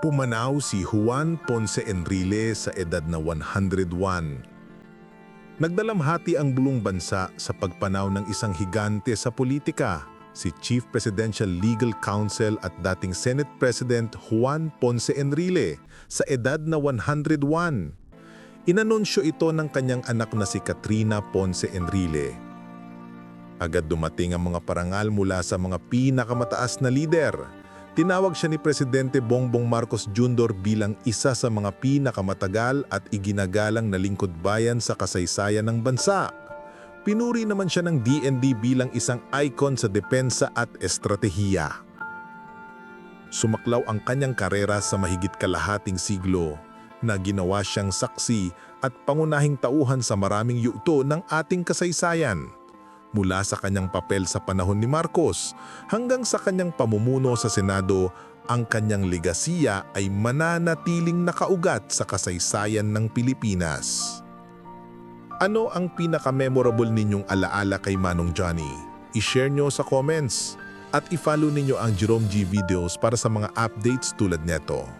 Pumanaw si Juan Ponce Enrile sa edad na 101. Nagdalamhati ang bulong bansa sa pagpanaw ng isang higante sa politika, si Chief Presidential Legal Counsel at dating Senate President Juan Ponce Enrile sa edad na 101. Inanunsyo ito ng kanyang anak na si Katrina Ponce Enrile. Agad dumating ang mga parangal mula sa mga pinakamataas na lider. Tinawag siya ni Presidente Bongbong Marcos Jr. bilang isa sa mga pinakamatagal at iginagalang na lingkod bayan sa kasaysayan ng bansa. Pinuri naman siya ng DND bilang isang icon sa depensa at estratehiya. Sumaklaw ang kanyang karera sa mahigit kalahating siglo na ginawa siyang saksi at pangunahing tauhan sa maraming yugto ng ating kasaysayan mula sa kanyang papel sa panahon ni Marcos hanggang sa kanyang pamumuno sa Senado, ang kanyang legasiya ay mananatiling nakaugat sa kasaysayan ng Pilipinas. Ano ang pinaka-memorable ninyong alaala kay Manong Johnny? I-share nyo sa comments at i-follow ninyo ang Jerome G videos para sa mga updates tulad neto.